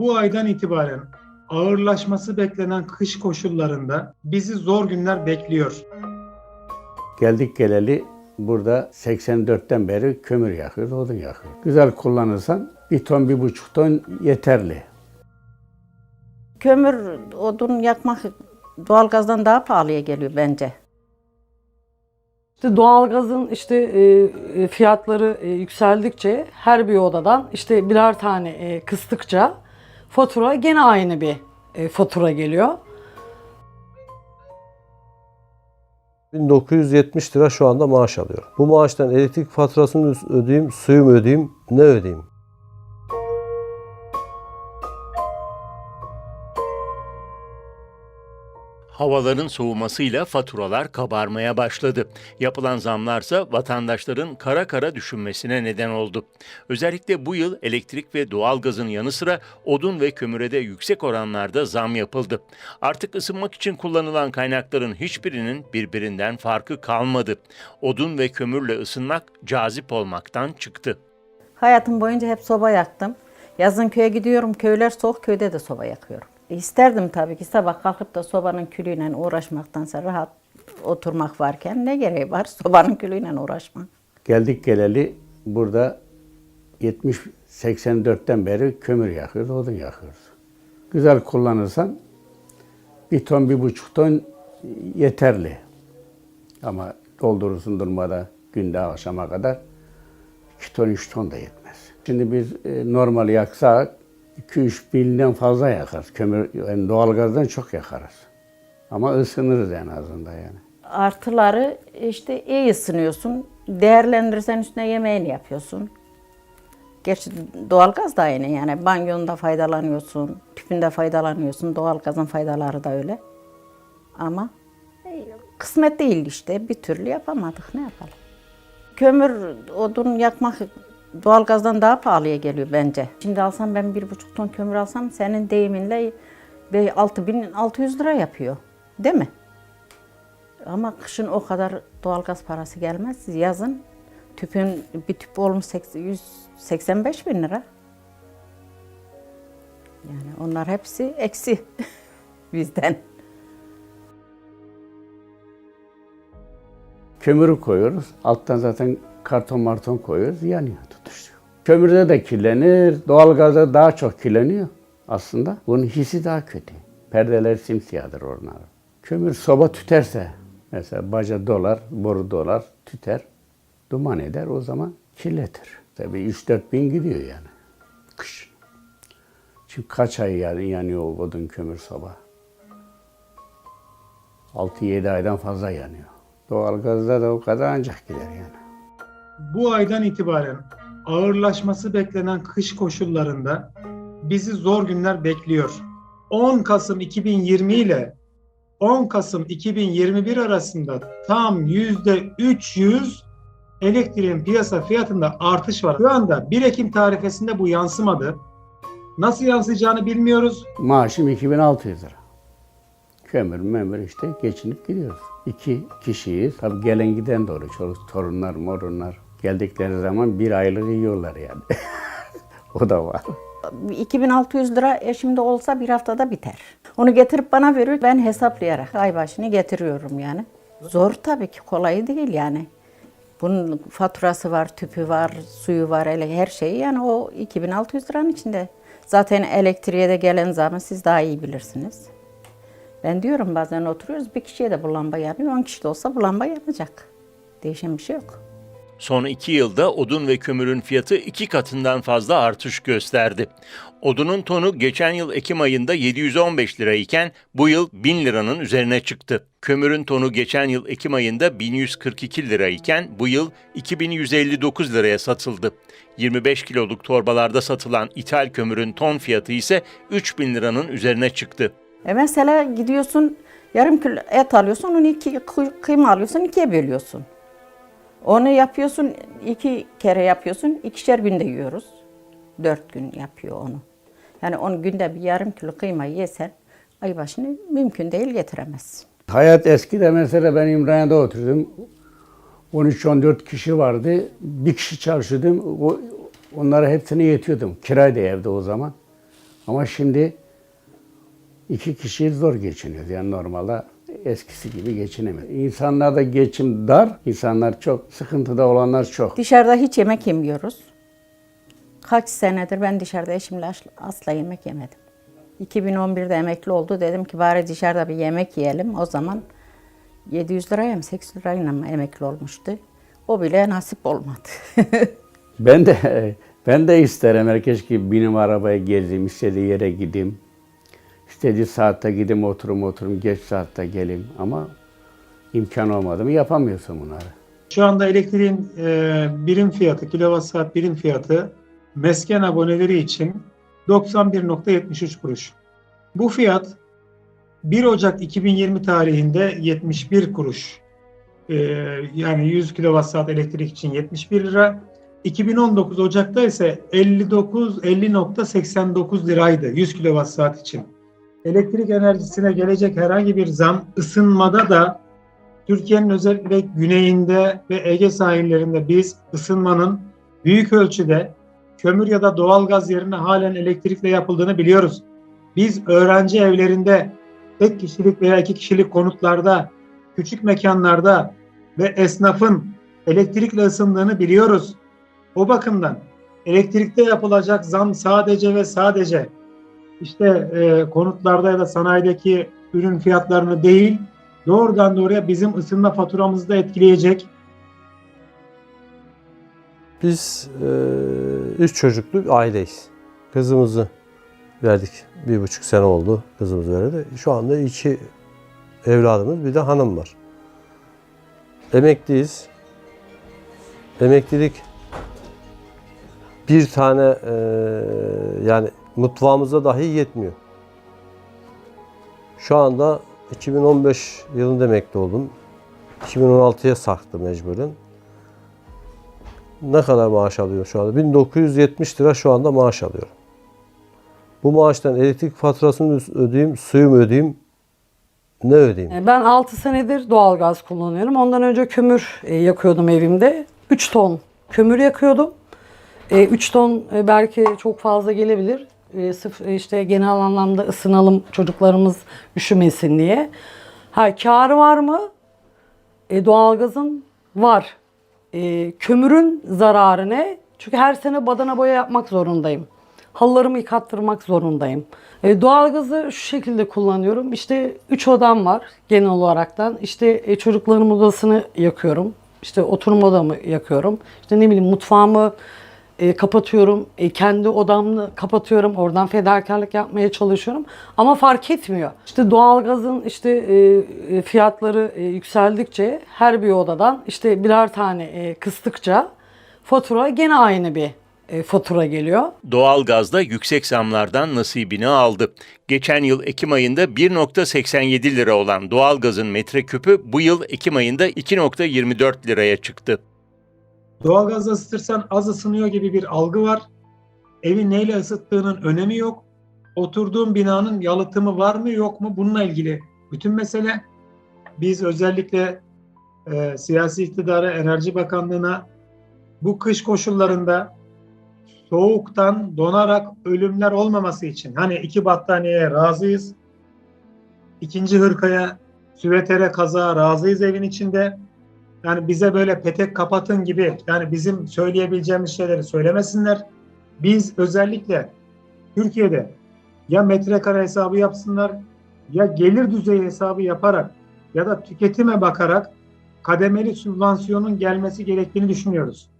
Bu aydan itibaren ağırlaşması beklenen kış koşullarında bizi zor günler bekliyor. Geldik geleli burada 84'ten beri kömür yakıyoruz, odun yakıyoruz. Güzel kullanırsan bir ton, bir buçuk ton yeterli. Kömür, odun yakmak doğalgazdan daha pahalıya geliyor bence. İşte doğalgazın işte e, e, fiyatları e, yükseldikçe her bir odadan işte birer tane e, kıstıkça fatura gene aynı bir e, fatura geliyor. 1970 lira şu anda maaş alıyorum. Bu maaştan elektrik faturasını ödeyeyim, suyumu ödeyeyim, ne ödeyeyim? Havaların soğumasıyla faturalar kabarmaya başladı. Yapılan zamlarsa vatandaşların kara kara düşünmesine neden oldu. Özellikle bu yıl elektrik ve doğalgazın yanı sıra odun ve kömüre de yüksek oranlarda zam yapıldı. Artık ısınmak için kullanılan kaynakların hiçbirinin birbirinden farkı kalmadı. Odun ve kömürle ısınmak cazip olmaktan çıktı. Hayatım boyunca hep soba yaktım. Yazın köye gidiyorum, köyler soğuk, köyde de soba yakıyorum. İsterdim tabii ki sabah kalkıp da sobanın külüyle uğraşmaktansa rahat oturmak varken ne gereği var sobanın külüyle uğraşmak. Geldik geleli burada 70-84'ten beri kömür yakıyoruz, odun yakıyoruz. Güzel kullanırsan bir ton, bir buçuk ton yeterli. Ama doldurursun durmada günde akşama kadar 2 ton, 3 ton da yetmez. Şimdi biz e, normal yaksak 2-3 binden fazla yakarız. Kömür, yani doğalgazdan çok yakarız. Ama ısınırız en azından yani. Artıları işte iyi ısınıyorsun. Değerlendirirsen üstüne yemeğini yapıyorsun. Gerçi doğalgaz da aynı yani banyonda faydalanıyorsun, tüpünde faydalanıyorsun. Doğalgazın faydaları da öyle. Ama kısmet değil işte bir türlü yapamadık ne yapalım. Kömür, odun yakmak doğalgazdan daha pahalıya geliyor bence. Şimdi alsam ben bir buçuk ton kömür alsam senin deyiminle ve 6600 lira yapıyor. Değil mi? Ama kışın o kadar doğalgaz parası gelmez. Yazın tüpün bir tüp olmuş 80 185 bin lira. Yani onlar hepsi eksi bizden. Kömürü koyuyoruz. Alttan zaten karton marton koyuyoruz. Yanıyor, tutuşuyor. Kömürde de kirlenir. Doğalgazda daha çok kirleniyor aslında. Bunun hissi daha kötü. Perdeler simsiyahdır onlar. Kömür soba tüterse, mesela baca dolar, boru dolar tüter, duman eder o zaman kirletir. Tabii 3-4 bin gidiyor yani. Kış. Çünkü kaç ay yani yanıyor o odun kömür soba? 6-7 aydan fazla yanıyor. Doğalgazda da o kadar ancak gider yani. Bu aydan itibaren ağırlaşması beklenen kış koşullarında bizi zor günler bekliyor. 10 Kasım 2020 ile 10 Kasım 2021 arasında tam %300 elektriğin piyasa fiyatında artış var. Şu anda 1 Ekim tarifesinde bu yansımadı. Nasıl yansıyacağını bilmiyoruz. Maaşım 2600 lira. Kömür memur işte geçinip gidiyoruz. İki kişiyiz. Tabii gelen giden doğru. Çoluk torunlar morunlar. Geldikleri zaman bir aylık yiyorlar yani. o da var. 2600 lira eşimde olsa bir haftada biter. Onu getirip bana veriyor. Ben hesaplayarak ay başını getiriyorum yani. Zor tabii ki kolay değil yani. Bunun faturası var, tüpü var, suyu var, ele her şeyi yani o 2600 liranın içinde. Zaten elektriğe de gelen zamı siz daha iyi bilirsiniz. Ben diyorum bazen oturuyoruz bir kişiye de bu lamba yanıyor, 10 kişi de olsa bu lamba yanacak. Değişen bir şey yok. Son iki yılda odun ve kömürün fiyatı iki katından fazla artış gösterdi. Odunun tonu geçen yıl Ekim ayında 715 lira iken bu yıl 1000 liranın üzerine çıktı. Kömürün tonu geçen yıl Ekim ayında 1142 lira iken bu yıl 2159 liraya satıldı. 25 kiloluk torbalarda satılan ithal kömürün ton fiyatı ise 3000 liranın üzerine çıktı. E mesela gidiyorsun yarım kilo et alıyorsun, onu iki kıy- kıyma alıyorsun, ikiye bölüyorsun. Onu yapıyorsun, iki kere yapıyorsun, ikişer günde yiyoruz. Dört gün yapıyor onu. Yani onu günde bir yarım kilo kıyma yesen ay başını mümkün değil getiremezsin. Hayat eskide mesela ben İmraniye'de oturdum. 13-14 kişi vardı. Bir kişi çalışıyordum. Onlara hepsini yetiyordum. Kiraydı evde o zaman. Ama şimdi iki kişi zor geçiniyoruz. Yani normalde eskisi gibi geçinemiyor. İnsanlarda geçim dar, insanlar çok, sıkıntıda olanlar çok. Dışarıda hiç yemek yemiyoruz. Kaç senedir ben dışarıda eşimle as- asla yemek yemedim. 2011'de emekli oldu. Dedim ki bari dışarıda bir yemek yiyelim. O zaman 700 liraya mı 800 lirayla mı emekli olmuştu. O bile nasip olmadı. Ben de ben de isterim herkes gibi benim arabaya gezeyim, istediği yere gideyim. İstediği saatte gideyim, oturum oturum, geç saatte geleyim. Ama imkan olmadı mı yapamıyorsun bunları. Şu anda elektriğin e, birim fiyatı, kilowatt saat birim fiyatı mesken aboneleri için 91.73 kuruş. Bu fiyat 1 Ocak 2020 tarihinde 71 kuruş. E, yani 100 kilowatt saat elektrik için 71 lira. 2019 Ocak'ta ise 59 50.89 liraydı 100 kilowatt saat için. Elektrik enerjisine gelecek herhangi bir zam ısınmada da Türkiye'nin özellikle güneyinde ve Ege sahillerinde biz ısınmanın büyük ölçüde kömür ya da doğalgaz yerine halen elektrikle yapıldığını biliyoruz. Biz öğrenci evlerinde tek kişilik veya iki kişilik konutlarda, küçük mekanlarda ve esnafın elektrikle ısındığını biliyoruz. O bakımdan elektrikte yapılacak zam sadece ve sadece işte e, konutlarda ya da sanayideki ürün fiyatlarını değil, doğrudan doğruya bizim ısınma faturamızı da etkileyecek. Biz e, üç çocuklu bir aileyiz. Kızımızı verdik. Bir buçuk sene oldu kızımızı verdi. Şu anda iki evladımız bir de hanım var. Emekliyiz. Emeklilik bir tane e, yani mutfağımıza dahi yetmiyor. Şu anda 2015 yılında emekli oldum. 2016'ya sarktı mecburen. Ne kadar maaş alıyor şu anda? 1970 lira şu anda maaş alıyorum. Bu maaştan elektrik faturasını ödeyeyim, suyumu ödeyeyim, ne ödeyeyim? E, Ben 6 senedir doğalgaz kullanıyorum. Ondan önce kömür e, yakıyordum evimde. 3 ton kömür yakıyordum. 3 ton e, belki çok fazla gelebilir. E, Sırf e, işte genel anlamda ısınalım çocuklarımız üşümesin diye. Ha karı var mı? E, doğalgazın var. E, kömürün zararı ne? Çünkü her sene badana boya yapmak zorundayım. Halılarımı yıkattırmak zorundayım. E, doğalgazı şu şekilde kullanıyorum. İşte 3 odam var genel olaraktan. İşte e, çocuklarımın odasını yakıyorum. İşte oturma odamı yakıyorum. İşte ne bileyim mutfağımı e, kapatıyorum. E, kendi odamı kapatıyorum. Oradan fedakarlık yapmaya çalışıyorum. Ama fark etmiyor. İşte doğalgazın işte e, e, fiyatları e, yükseldikçe her bir odadan işte birer tane e, kıstıkça fatura gene aynı bir e, fatura geliyor. Doğalgazda yüksek zamlardan nasibini aldı. Geçen yıl Ekim ayında 1.87 lira olan doğalgazın metreküpü bu yıl Ekim ayında 2.24 liraya çıktı. Doğalgazla ısıtırsan az ısınıyor gibi bir algı var. Evi neyle ısıttığının önemi yok. Oturduğun binanın yalıtımı var mı yok mu bununla ilgili bütün mesele. Biz özellikle e, siyasi iktidara, Enerji Bakanlığı'na bu kış koşullarında soğuktan donarak ölümler olmaması için hani iki battaniyeye razıyız. ikinci hırkaya, süvetere, kazağa razıyız evin içinde. Yani bize böyle petek kapatın gibi yani bizim söyleyebileceğimiz şeyleri söylemesinler. Biz özellikle Türkiye'de ya metrekare hesabı yapsınlar ya gelir düzeyi hesabı yaparak ya da tüketime bakarak kademeli sübvansiyonun gelmesi gerektiğini düşünüyoruz.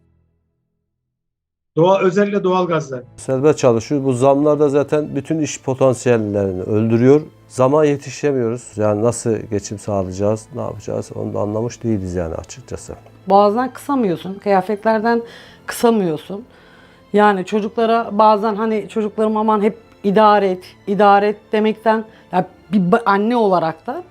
Doğa, özellikle doğalgazda. Serbest çalışıyor. Bu zamlar da zaten bütün iş potansiyellerini öldürüyor. Zama yetişemiyoruz. Yani nasıl geçim sağlayacağız, ne yapacağız onu da anlamış değiliz yani açıkçası. Bazen kısamıyorsun. Kıyafetlerden kısamıyorsun. Yani çocuklara bazen hani çocuklarım aman hep idare et, idare et demekten ya bir anne olarak da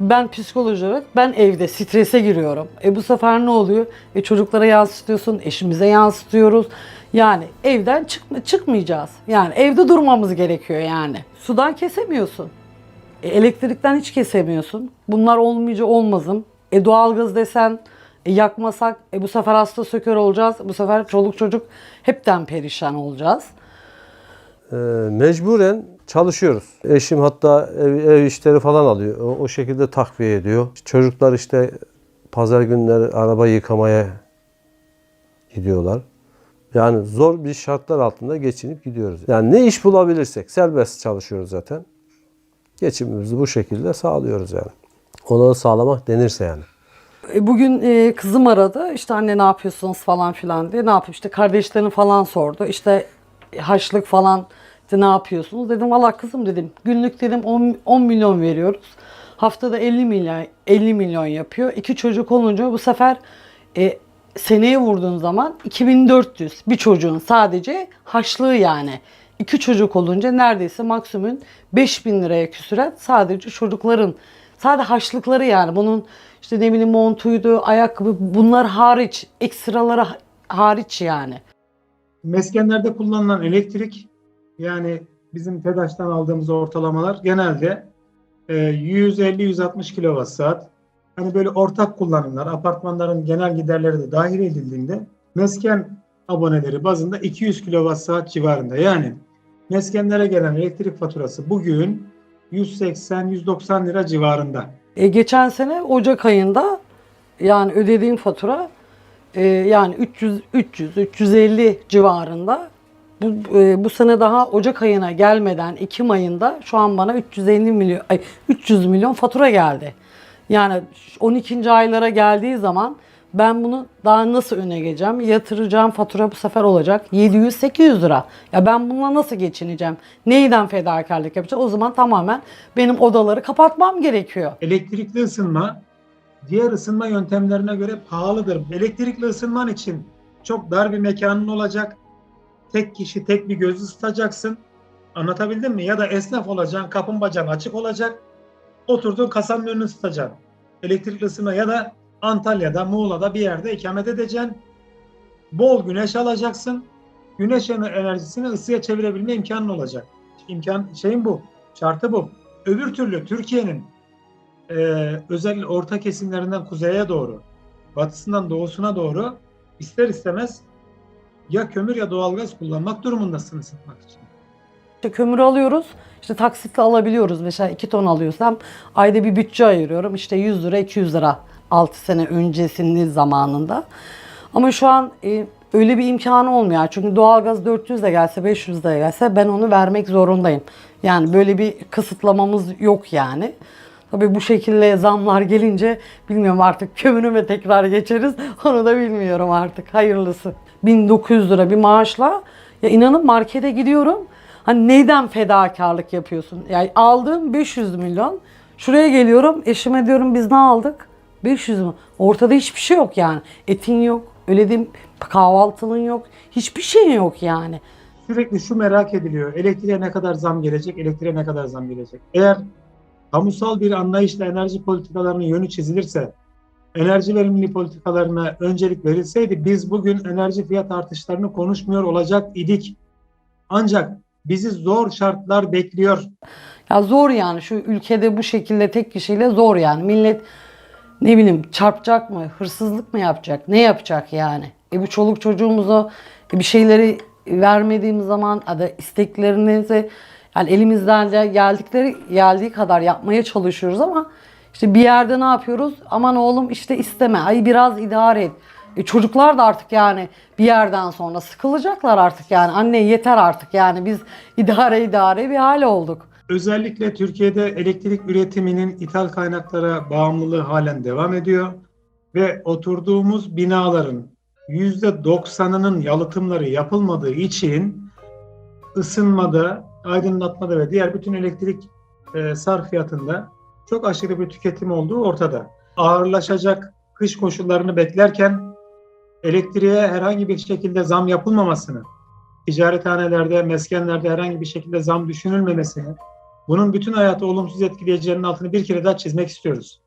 ben psikoloji olarak ben evde strese giriyorum. E bu sefer ne oluyor? E çocuklara yansıtıyorsun, eşimize yansıtıyoruz. Yani evden çıkma, çıkmayacağız. Yani evde durmamız gerekiyor yani. Sudan kesemiyorsun. E, elektrikten hiç kesemiyorsun. Bunlar olmayınca olmazım. E doğalgaz desen e, yakmasak e, bu sefer hasta sökör olacağız. Bu sefer çoluk çocuk hepten perişan olacağız. e, mecburen çalışıyoruz. Eşim hatta ev, ev işleri falan alıyor. O, o şekilde takviye ediyor. Çocuklar işte pazar günleri araba yıkamaya gidiyorlar. Yani zor bir şartlar altında geçinip gidiyoruz. Yani ne iş bulabilirsek serbest çalışıyoruz zaten. Geçimimizi bu şekilde sağlıyoruz yani. Onu da sağlamak denirse yani. E, Bugün e, kızım aradı. İşte anne ne yapıyorsunuz falan filan diye. Ne yapayım işte kardeşlerini falan sordu. İşte haçlık falan işte ne yapıyorsunuz? Dedim valla kızım dedim. Günlük dedim 10, 10 milyon veriyoruz. Haftada 50 milyon 50 milyon yapıyor. İki çocuk olunca bu sefer e, seneye vurduğun zaman 2400 bir çocuğun sadece haçlığı yani. İki çocuk olunca neredeyse maksimum 5000 liraya küsüren sadece çocukların sadece haçlıkları yani bunun işte ne bileyim montuydu, ayakkabı bunlar hariç, ekstraları ha- hariç yani. Meskenlerde kullanılan elektrik yani bizim TEDAŞ'tan aldığımız ortalamalar genelde e, 150-160 kilowatt saat. Hani böyle ortak kullanımlar, apartmanların genel giderleri de dahil edildiğinde mesken aboneleri bazında 200 kilowatt saat civarında. Yani meskenlere gelen elektrik faturası bugün 180-190 lira civarında. E, geçen sene Ocak ayında yani ödediğim fatura e, yani 300 300 350 civarında. Bu e, bu sene daha Ocak ayına gelmeden Ekim ayında şu an bana 350 milyon ay 300 milyon fatura geldi. Yani 12. aylara geldiği zaman ben bunu daha nasıl öne geçeceğim? Yatıracağım fatura bu sefer olacak 700-800 lira. Ya ben bununla nasıl geçineceğim? Neyden fedakarlık yapacağım? O zaman tamamen benim odaları kapatmam gerekiyor. Elektrikli ısınma diğer ısınma yöntemlerine göre pahalıdır. Elektrikli ısınman için çok dar bir mekanın olacak. Tek kişi tek bir göz ısıtacaksın. Anlatabildim mi? Ya da esnaf olacaksın, kapın bacağın açık olacak. Oturduğun kasanın önünü ısıtacaksın. Elektrikli ısınma ya da Antalya'da, Muğla'da bir yerde ikamet edeceksin. Bol güneş alacaksın. Güneş enerjisini ısıya çevirebilme imkanın olacak. İmkan şeyin bu. Şartı bu. Öbür türlü Türkiye'nin e, özel orta kesimlerinden kuzeye doğru, batısından doğusuna doğru ister istemez ya kömür ya doğalgaz kullanmak durumundasın ısıtmak için. İşte kömür alıyoruz. işte taksitle alabiliyoruz. Mesela 2 ton alıyorsam ayda bir bütçe ayırıyorum. İşte 100 lira 200 lira 6 sene öncesinin zamanında. Ama şu an e, öyle bir imkanı olmuyor. Çünkü doğalgaz 400 de gelse 500 de gelse ben onu vermek zorundayım. Yani böyle bir kısıtlamamız yok yani. Tabii bu şekilde zamlar gelince bilmiyorum artık kömürü mü tekrar geçeriz onu da bilmiyorum artık hayırlısı. 1900 lira bir maaşla ya inanın markete gidiyorum. Hani neyden fedakarlık yapıyorsun? Yani aldığım 500 milyon. Şuraya geliyorum eşime diyorum biz ne aldık? 500 milyon. Ortada hiçbir şey yok yani. Etin yok. Öyle diyeyim kahvaltılığın yok. Hiçbir şeyin yok yani. Sürekli şu merak ediliyor. Elektriğe ne kadar zam gelecek? Elektriğe ne kadar zam gelecek? Eğer kamusal bir anlayışla enerji politikalarının yönü çizilirse, enerji verimliliği politikalarına öncelik verilseydi biz bugün enerji fiyat artışlarını konuşmuyor olacak idik. Ancak bizi zor şartlar bekliyor. Ya zor yani şu ülkede bu şekilde tek kişiyle zor yani. Millet ne bileyim çarpacak mı, hırsızlık mı yapacak, ne yapacak yani? E bu çoluk çocuğumuza bir şeyleri vermediğimiz zaman ya da isteklerinizi yani elimizden de geldikleri geldiği kadar yapmaya çalışıyoruz ama işte bir yerde ne yapıyoruz? Aman oğlum işte isteme, ay biraz idare et. E çocuklar da artık yani bir yerden sonra sıkılacaklar artık yani. Anne yeter artık yani biz idare idare bir hal olduk. Özellikle Türkiye'de elektrik üretiminin ithal kaynaklara bağımlılığı halen devam ediyor ve oturduğumuz binaların %90'ının yalıtımları yapılmadığı için ısınmada, aydınlatmada ve diğer bütün elektrik e, sarfiyatında çok aşırı bir tüketim olduğu ortada. Ağırlaşacak kış koşullarını beklerken elektriğe herhangi bir şekilde zam yapılmamasını, ticarethanelerde, meskenlerde herhangi bir şekilde zam düşünülmemesini, bunun bütün hayatı olumsuz etkileyeceğinin altını bir kere daha çizmek istiyoruz.